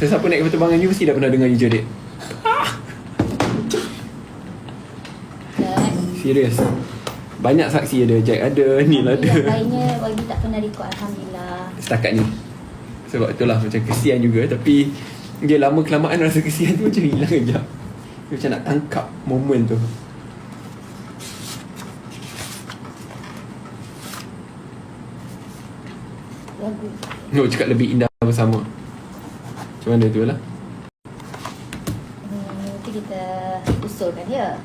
Sesiapa naik penerbangan you Mesti dah pernah dengar you jerit Serius Banyak saksi ada Jack ada Neil ada. Yang lainnya Wagi tak pernah record Alhamdulillah. Setakat ni. Sebab itulah Macam kesian juga Tapi Dia lama kelamaan Rasa kesian tu macam hilang kejap Dia Macam nak tangkap Moment tu. Lagu. No cakap lebih indah bersama Macam mana tu lah? Hmm, kita usulkan dia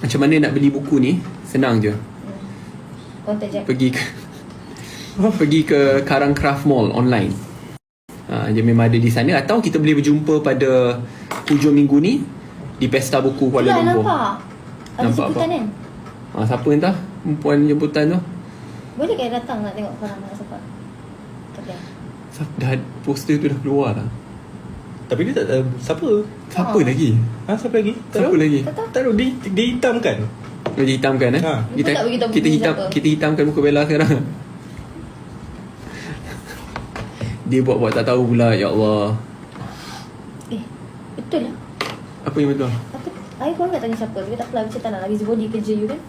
Macam mana nak beli buku ni? Senang je. Hmm. Pergi ke Pergi ke Karang Craft Mall online. Ha, Dia memang ada di sana. Atau kita boleh berjumpa pada Hujung minggu ni Di Pesta Buku Kuala Itulah Lumpur. nampak. Ada Nampak sebutan apa? kan? Ha, Siapa entah? Perempuan jemputan tu? Boleh kan datang nak tengok korang nak sebab Kedai Dah poster tu dah keluar lah Tapi dia tak tahu Siapa? Siapa Oh. lagi? Ha, siapa lagi? Tak Siapa tahu? lagi? Tak tahu Tak tahu, dia, dia hitamkan Dia hitamkan eh? Ha. Kita, Dia tak kita buku hitam siapa. kita hitamkan muka Bella sekarang. Dia buat-buat tak tahu pula Ya Allah Eh Betul lah Apa yang betul? Apa Ayah korang nak tanya siapa Tapi tak apalah Macam tak nak lagi body kerja you kan.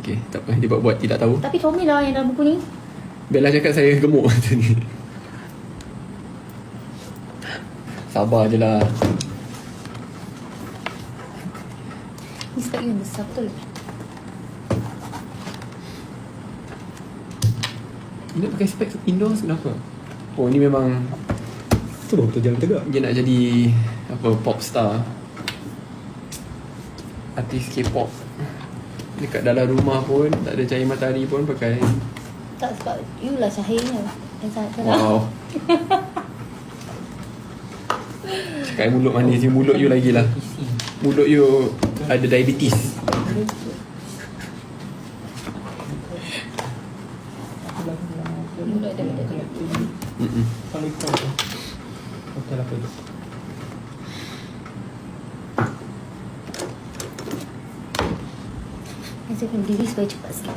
Okay tak apa Dia buat-buat tidak tahu Tapi Tommy lah yang dalam buku ni Bella cakap saya gemuk macam ni Sabar je lah. Ni spek you besar betul. Dia nak pakai specs indoors kenapa? Oh ni memang Tu baru betul jalan tegak. Dia nak jadi Apa Pop star. Artis K-pop. Dekat dalam rumah pun Tak ada cahaya matahari pun pakai. Tak sebab You lah cahayanya. Yang sangat terang. Wow Cakap mulut manis je. Mulut you lagi lah. Mulut you Ada diabetes. Mulut ada benda tu Mm-mm. Hotel apa tu? Saya akan berdiri supaya cepat sikit.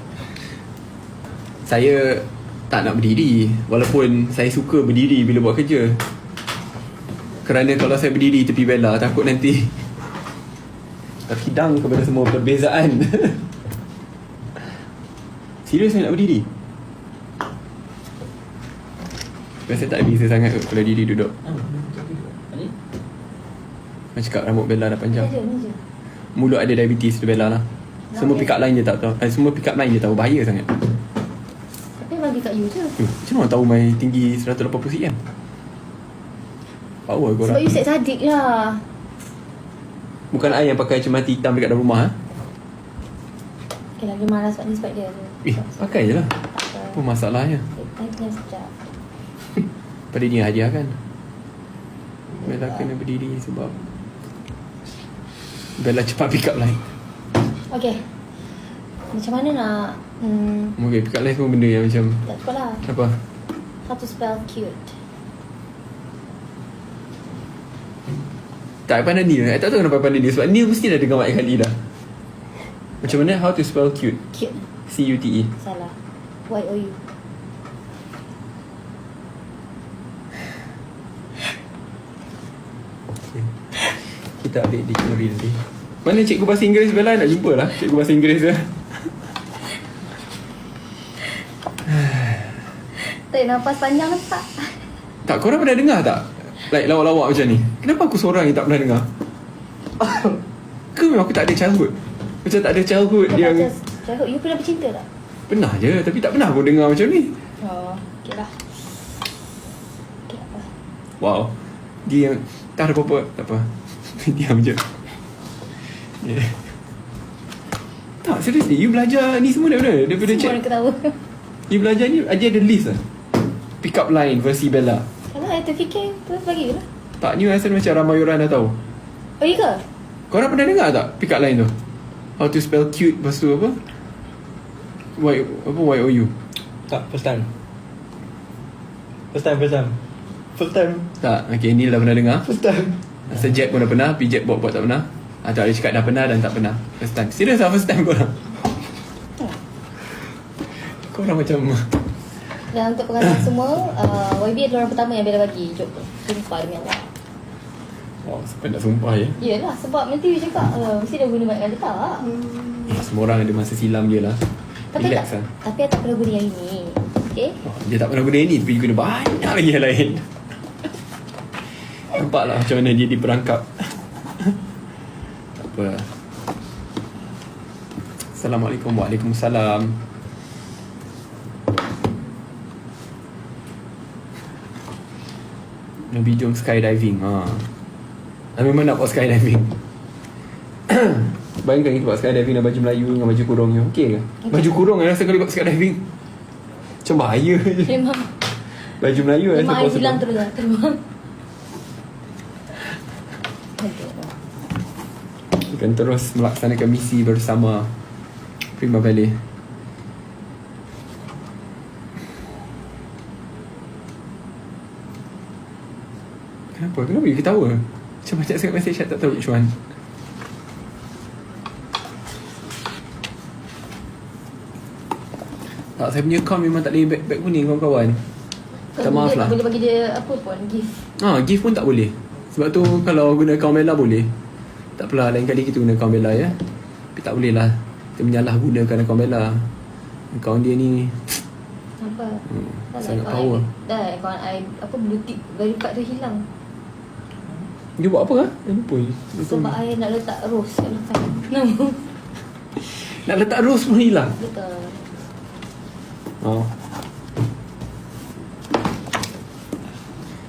Saya Tak nak berdiri. Walaupun Saya suka berdiri Bila buat kerja Kerana kalau saya berdiri Tepi Bella Takut nanti Terhidang kepada semua perbezaan. Serius saya nak berdiri? Biasa tak bisa sangat kot Kalau diri duduk. Macam cakap rambut Bella dah panjang? Je je. Mulut ada diabetes tu Bella lah. Semua pick up line dia tak tahu. Eh, Semua pick up line dia tahu Bahaya sangat. Tapi bagi kat you je. Eh, Macam mana tahu main tinggi 180 cm Power korang Sebab you set sadik lah. Bukan I yang pakai cermati hitam dekat dalam rumah ha? Okay lah dia marah sebab ni sebab dia. Eh pakai je lah. Apa. Apa masalahnya? I kena sekejap. Pada dia hadiah kan? Bella kena berdiri sebab Bella cepat pick up line. Okay. Macam mana nak hmm, Okay pick up line semua benda yang macam Tak cepat lah. Apa? How to spell cute Tak pandai Neil. I tak tahu kenapa pandai Neil. Sebab Neil mesti dah dengar banyak kali dah. Macam mana? How to spell cute? Cute. C-U-T-E Salah. Y-O-U Kita update dictionary nanti. Mana cikgu bahasa Inggeris Bella nak jumpa lah Cikgu bahasa Inggeris dia. Tarik nafas panjang tak Tak korang pernah dengar tak Like lawak-lawak macam ni. Kenapa aku seorang yang tak pernah dengar? Ke memang aku tak ada childhood? Macam tak ada childhood Kau yang Cakap you pernah bercinta tak? Pernah je Tapi tak pernah aku dengar macam ni. Oh Okay lah. Okay apa? Wow. Dia yang Tak ada apa-apa. Tak apa. Diam je. Yeah. Tak seriously You belajar ni semua daripada Daripada Semua orang ketawa. You belajar ni Ajar ada list lah. Pick up line versi Bella terfikir Terus bagi je lah Tak ni rasa macam ramai orang dah tahu? Oh iya ke? Korang pernah dengar tak Pick up line tu? How to spell cute Lepas tu apa? Y Apa Y-O-U Tak, first time. First time, first time. First time. Tak Okay Neil dah pernah dengar. First time. Rasa Jack pun dah pernah Tapi Jack buat-buat tak pernah. Atau ada cakap dah pernah dan tak pernah. First time. Serius lah first time korang? Korang macam Dan untuk pengantar semua, uh, YB adalah orang pertama yang Bella bagi job tu. Sumpah demi Allah. Wow, sampai nak sumpah ya. Yelah, sebab nanti you cakap, uh, mesti dah guna banyak kali tak. Eh, semua orang ada masa silam je lah. Tapi Relax tak, lah. tapi I tak pernah guna yang ini. Okay? Oh, dia tak pernah guna yang ni tapi dia guna banyak lagi yang lain. Nampaklah macam mana dia diperangkap. tak apa. Assalamualaikum. Waalaikumsalam. Nabi jom skydiving. Ha. Ah, memang nak buat skydiving. Bayangkan kita buat skydiving dengan baju Melayu dengan baju kurungnya. Okey ke? Baju kurung yang rasa kali buat skydiving. Macam bahaya je. Memang, Baju Melayu rasa memang I possible. hilang terus lah. Terbang. Kita akan terus melaksanakan misi bersama Prima Valley. Kenapa? Kenapa you ketawa? Macam banyak sangat message saya tak tahu which one. Tak, saya punya account memang tak boleh back, back kuning kawan-kawan. Tak maaf boleh- lah. Boleh bagi dia apa pun, gift. Ha, gift pun tak boleh. Sebab tu kalau guna akaun Bella boleh. Tak apalah, lain kali kita guna akaun Bella ya. Tapi tak boleh lah. Kita menyalah gunakan akaun Bella. Akaun dia ni Apa? Hmm, lah, sangat power. I- Dah, kawan I, apa, blue tick very card tu hilang. Dia buat apa ah? Dah lupa. Dia tu- Sebab I nak letak rose kat belakang. Nama. Nak letak rose pun hilang. Betul. Oh.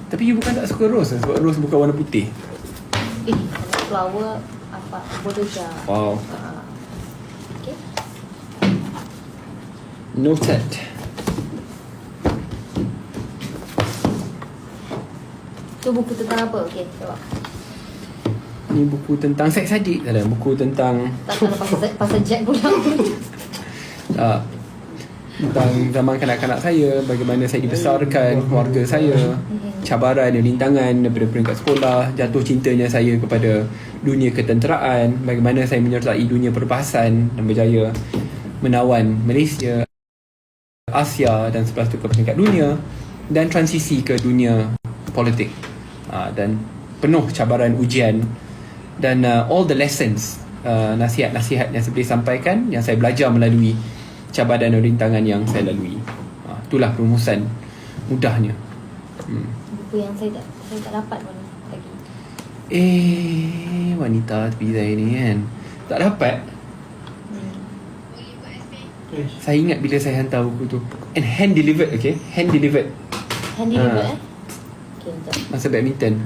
Tapi you bukan tak suka rose ah, sebab rose bukan warna putih. Eh, flower, apa, bodoh je. Wow. Ah. Okay. Noted. Tu buku tentang apa? Okay, jawab. Ni buku tentang seks adik tak ada. Buku tentang Tak kalau pasal, pasal Jack pula. Tak. Tentang zaman kanak-kanak saya, bagaimana saya dibesarkan, keluarga saya, cabaran dan rintangan daripada peringkat sekolah, jatuh cintanya saya kepada dunia ketenteraan, bagaimana saya menyertai dunia perbahasan dan berjaya menawan Malaysia, Asia dan selepas itu ke peringkat dunia dan transisi ke dunia politik. Ah, dan penuh cabaran ujian dan uh, all the lessons uh, nasihat-nasihat yang saya boleh sampaikan yang saya belajar melalui cabaran dan rintangan yang saya lalui. Uh, itulah rumusan mudahnya. Hmm. buku yang saya tak saya tak dapat pun lagi. Eh, wanita tepi saya ni kan. Tak dapat. Hmm. Saya ingat bila saya hantar buku tu. And hand delivered, okay? Hand delivered. Handy Ah. juga eh. Okay. Masa badminton.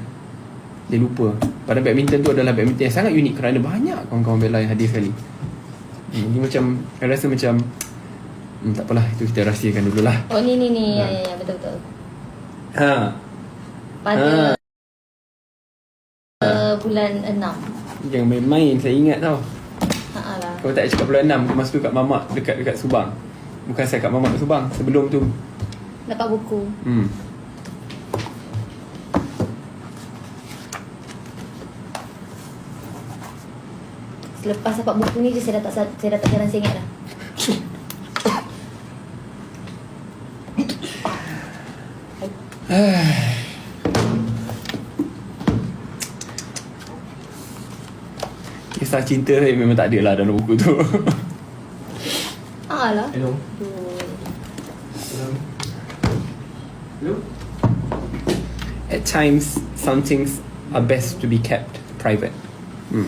Dia lupa. Pada badminton tu adalah badminton yang sangat unik kerana banyak kawan-kawan Bella yang hadir sekali. Hmm, dia macam, saya rasa macam, hmm, tak apalah, itu kita rahsiakan dulu lah. Oh ni ni ni ya Ah. ya ya betul betul. Ha. Pada Ah. uh, bulan 6. Jangan main-main, saya ingat tau. Ha lah. Kalau tak cakap bulan 6, masa tu kat mamak dekat dekat Subang. Bukan saya kat mamak kat Subang, sebelum tu. Dapat buku. Hmm. Selepas dapat buku ni je saya dah tak saya dah tak jarang saya ingat dah. Kisah cinta saya memang tak ada lah dalam buku tu. Ha lah. Hello. Aduh. Hello. At times, some things are best to be kept private. Hmm.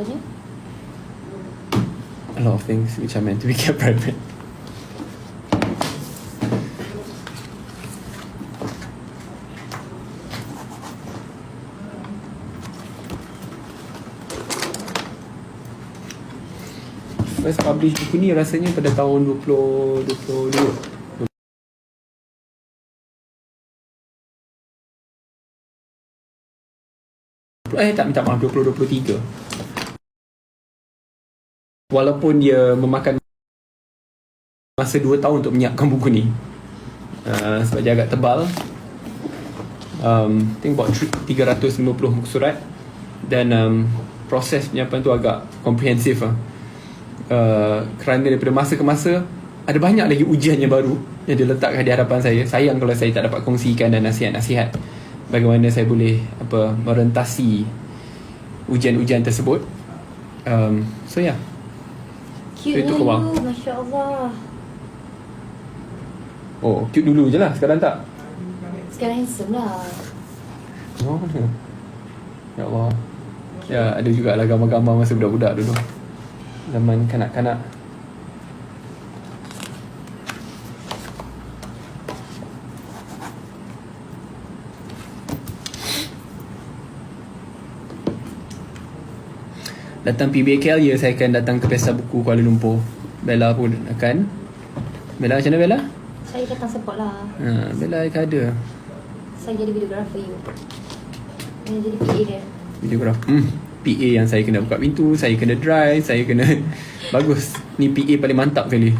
Contohnya A lot of things which are meant to be kept private. First publish buku ni rasanya pada tahun 2022 Eh tak minta maaf 2023 Walaupun dia memakan masa 2 tahun untuk menyiapkan buku ni uh, Sebab dia agak tebal um, I think about 350 muka surat Dan um, proses penyiapan tu agak komprehensif lah uh, Kerana daripada masa ke masa ada banyak lagi ujian yang baru yang dia letakkan di hadapan saya. Sayang kalau saya tak dapat kongsikan dan nasihat-nasihat bagaimana saya boleh apa merentasi ujian-ujian tersebut. Um, so. Yeah. Cute Itu dulu, keluar. Masya Allah. Oh, cute dulu je lah. Sekarang tak. Sekarang handsome lah. Oh, mana? Ya Allah. Ya, ada jugalah gambar-gambar masa budak-budak dulu. Zaman kanak-kanak. Datang PBKL ya saya akan datang ke Pesta Buku Kuala Lumpur. Bella pun akan. Bella macam mana Bella? Saya datang support lah. Ha, Bella akan ada. Saya jadi videographer you. Saya jadi PA dia. Videographer hmm. PA yang saya kena buka pintu Saya kena drive Saya kena Bagus Ni PA paling mantap kali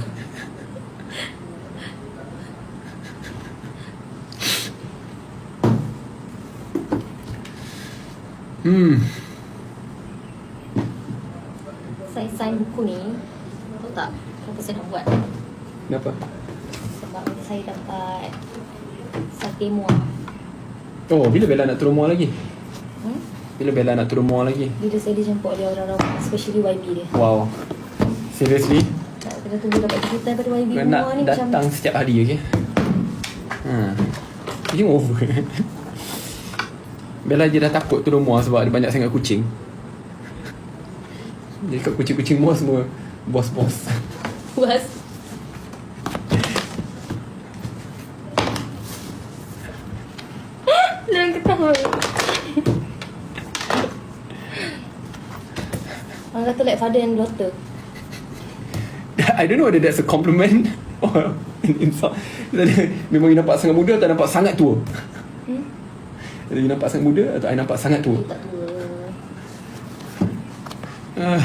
Hmm Saya sign buku ni. Tahu tak? Kenapa saya nak buat? Kenapa? Sebab saya dapat sate muar. Oh bila Bella nak turun mall lagi? Hmm? Bila Bella nak turun mall lagi? Bila saya dijemput oleh orang-orang Especially YB dia Wow Seriously? Tak kena tunggu dapat cerita pada YB Kau nak muar ni datang macam setiap hari okay? Ha. Kucing over Bella je dah takut turun muar sebab ada banyak sangat kucing Jadi kat kucing-kucing muar semua Bos-bos puas. Jangan ketawa. Orang kata like father and daughter. I don't know whether that's a compliment Or an insult Tadi, Memang you nampak sangat muda Atau nampak sangat tua Hmm? You nampak sangat muda Atau I nampak sangat tua tak tua. Ah.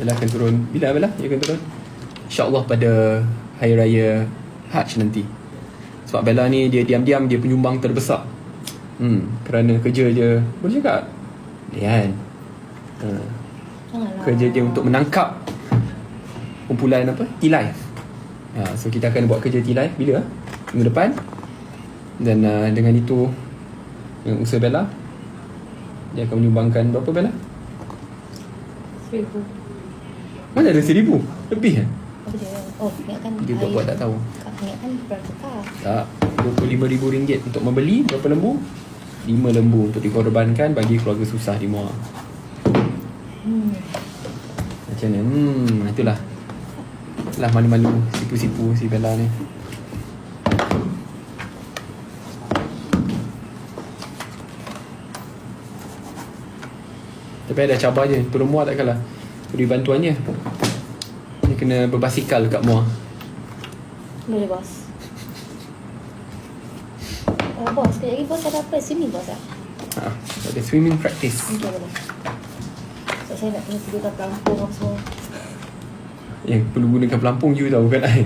Bella akan turun. Bila Bella? You akan turun? InsyaAllah pada Hari Raya Hajj nanti. Sebab Bella ni Dia diam-diam Dia penyumbang terbesar. Hmm, kerana kerja je Boleh cakap? Dia kan? Uh, kerja dia untuk menangkap kumpulan apa? T-Life. Ha, so kita akan buat kerja T-Life bila? Minggu depan. Dan uh, dengan itu dengan usaha Bella dia akan menyumbangkan berapa Bella? Seribu. mana ada seribu? lebih kan? Apa dia? Oh, ingatkan dia buat-buat tak tahu Kak ingatkan bertukar. tak RM25,000 untuk membeli berapa lembu? 5 lembu untuk dikorbankan bagi keluarga susah di Muar Hmm. Macam mana? Hmm, itulah. Itulah malu-malu sipu-sipu si Bella ni. Tapi ada cabar je. Turun muar tak kalah. Beri bantuannya. Dia kena berbasikal kat muar. Boleh bos. Oh bos, kejap lagi bos ada apa? Sini bos ah. Ha, ada swimming practice. Okey boleh. So, saya nak kena tidur kat pelampung apa semua. Yang perlu gunakan pelampung you tahu kan I.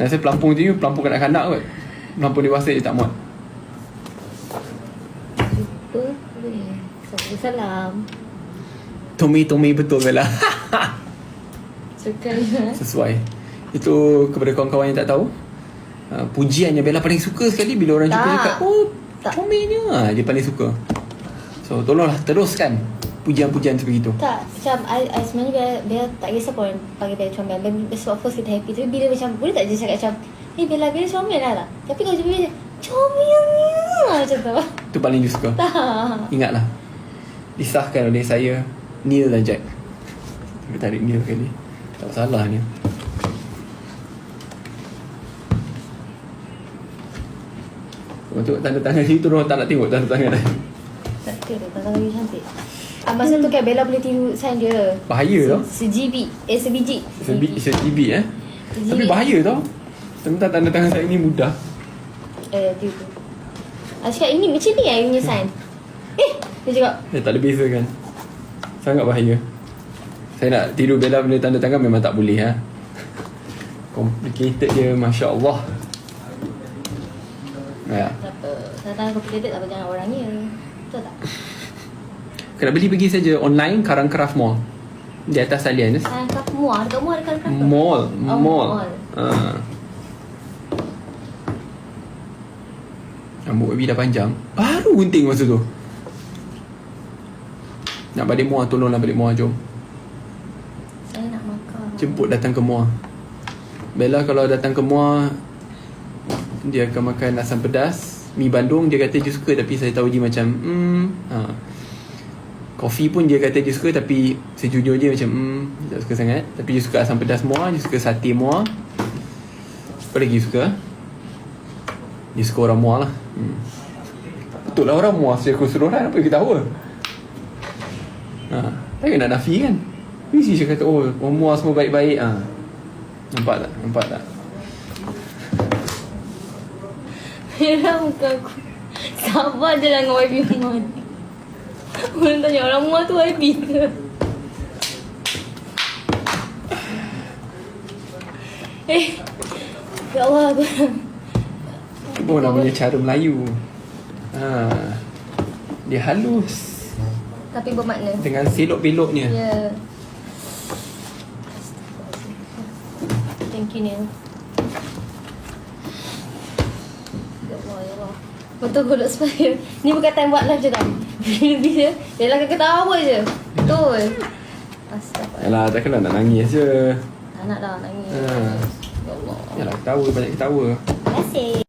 Rasa pelampung tu you pelampung kanak-kanak kot. Pelampung dewasa je tak muat. Lupa. Boleh. Assalamualaikum. Tommy Tommy betul Bella. Suka ya. Sesuai Itu kepada kawan-kawan yang tak tahu uh, Pujian yang Bella paling suka sekali Bila orang jumpa Tak. dia kat Oh Tak. Ni ah, Dia paling suka So tolonglah teruskan Pujian-pujian seperti itu Tak, macam I, I sebenarnya dia, dia tak kisah pun panggil Bella comel. Bella sebab first kita happy. Tapi bila macam, boleh tak je cakap macam, eh Bella, Bella comel lah lah. Tapi kalau jumpa dia, comelnya macam tu. Itu paling dia suka Tak. Ingatlah Disahkan oleh saya Neil dan Jack Kita tarik Neil kali Tak salah ni Kau tanda tangan ni tu Orang tak nak tengok tanda tangan Tak kira, tentang lagi cantik. Ah, masa tu kan Bella boleh tiru sign dia. Bahaya tau Se- Sejibik. Eh, sebiji. Sebi, sebiji eh Sebiji. Tapi bahaya tau Tentang tanda tangan saya ni mudah Eh, tiru tu. Ah, ini macam ni lah you punya sign. Eh, dia cakap, Eh tak ada beza kan Sangat bahaya Saya nak tidur Bella benda tanda tangan memang tak boleh ha Complicated je Masya Allah Ya tak apa. Tanda-tanda complicated tak apa jangan orangnya. Betul tak? Kena beli pergi saja online Karang Craft Mall. Di atas talian. Kain kraft muar. Dekat muar dekat kraft. Mall, Oh, mall. mall. Ha. Rambut baby dah panjang. Baru gunting masa tu. Nak balik muar tolonglah balik muar jom. Saya nak makan. Jemput datang ke muar. Bella kalau datang ke muar dia akan makan asam pedas, mi Bandung dia kata dia suka tapi saya tahu dia macam hmm ha. Kopi pun dia kata dia suka tapi sejujurnya macam hmm tak suka sangat tapi dia suka asam pedas muar, dia suka sate muar. Apa lagi suka? Dia suka orang muar lah. Hmm. Betul lah orang muar secara keseluruhan apa kita tahu? Ha, takkan nak nafi kan? Mesti dia kata oh orang muar semua baik-baik ah. Ha. Nampak tak? Nampak tak? Merah muka aku. Sabar je lah dengan YB muar ni. Orang tanya orang muar tu YB ke? Eh. Ya Allah aku. Oh namanya cara Melayu ha. Dia halus Tapi bermakna. Dengan selok-beloknya. Ya. Thank you Neil. Ya Allah, ya Allah. Betul golok supaya Ni bukan time buat live je tau Bila-bila Dia lah ketawa je. Betul. Astaga Yalah takkanlah nak nangis je. Tak nak dah nangis. Ha. Ya Allah. Yalah ketawa banyak ketawa. Terima kasih